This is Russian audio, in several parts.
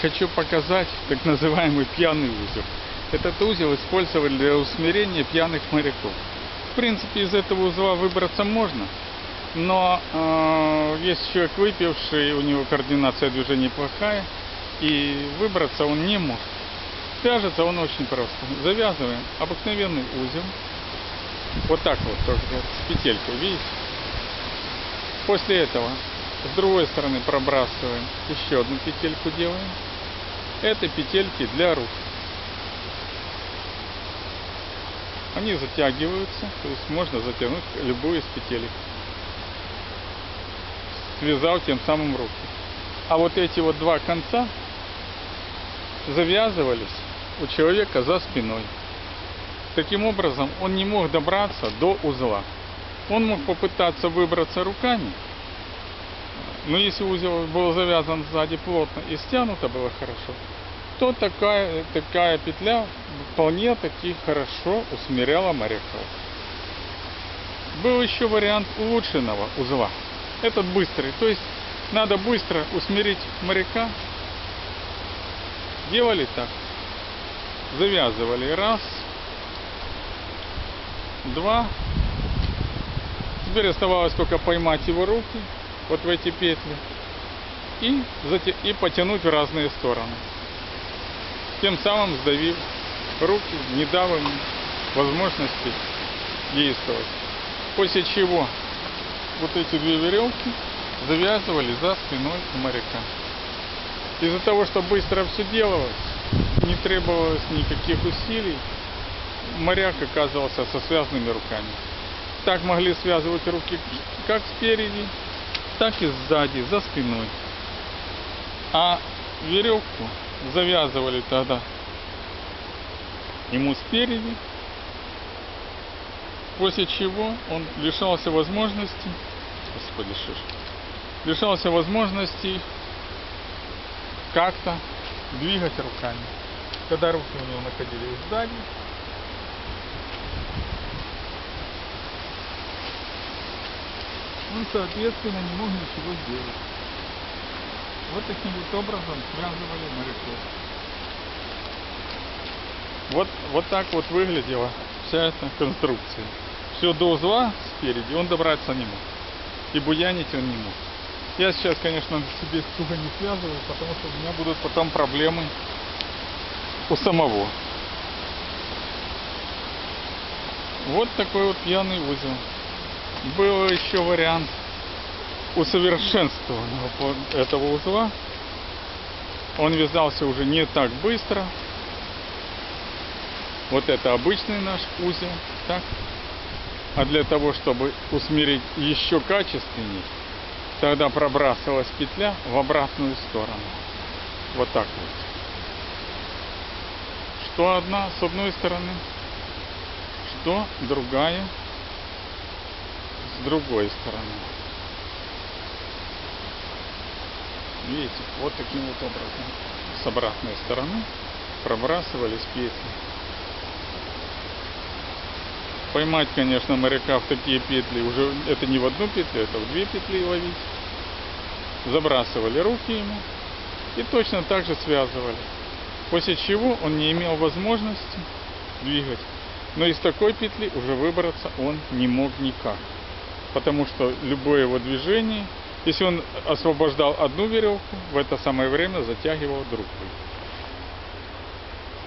хочу показать так называемый пьяный узел. Этот узел использовали для усмирения пьяных моряков. В принципе, из этого узла выбраться можно, но э, есть человек выпивший, у него координация движений плохая, и выбраться он не может. Вяжется он очень просто. Завязываем обыкновенный узел. Вот так вот, только с петелькой, видите? После этого с другой стороны пробрасываем, еще одну петельку делаем. Это петельки для рук. Они затягиваются, то есть можно затянуть любую из петелек. Связал тем самым руки. А вот эти вот два конца завязывались у человека за спиной. Таким образом, он не мог добраться до узла. Он мог попытаться выбраться руками, но если узел был завязан сзади плотно и стянуто было хорошо, то такая, такая петля вполне таки хорошо усмиряла моряков. Был еще вариант улучшенного узла. Этот быстрый. То есть надо быстро усмирить моряка. Делали так. Завязывали раз, два. Теперь оставалось только поймать его руки вот в эти петли и, и потянуть в разные стороны. Тем самым сдавив руки, не дав им возможности действовать. После чего вот эти две веревки завязывали за спиной моряка. Из-за того, что быстро все делалось, не требовалось никаких усилий, моряк оказывался со связанными руками. Так могли связывать руки как спереди, так и сзади, за спиной. А веревку завязывали тогда. Ему спереди, после чего он лишался возможности, господи, ж, лишался возможности как-то двигать руками. Когда руки у него находились сзади, он, соответственно, не мог ничего сделать. Вот таким вот образом связывали моряков. Вот, вот так вот выглядела вся эта конструкция. Все до узла спереди он добраться не мог. И буянить он не мог. Я сейчас, конечно, себе туго не связываю, потому что у меня будут потом проблемы у самого. Вот такой вот пьяный узел. Был еще вариант усовершенствованного этого узла. Он вязался уже не так быстро. Вот это обычный наш узел. Так? А для того, чтобы усмирить еще качественней, тогда пробрасывалась петля в обратную сторону. Вот так вот. Что одна с одной стороны, что другая с другой стороны. Видите, вот таким вот образом с обратной стороны пробрасывались петли. Поймать, конечно, моряка в такие петли уже это не в одну петлю, это в две петли ловить. Забрасывали руки ему и точно так же связывали. После чего он не имел возможности двигать. Но из такой петли уже выбраться он не мог никак. Потому что любое его движение, если он освобождал одну веревку, в это самое время затягивал другую.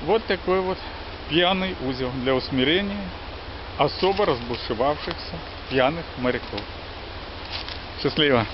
Вот такой вот пьяный узел для усмирения особо разбушевавшихся пьяных моряков. Счастливо!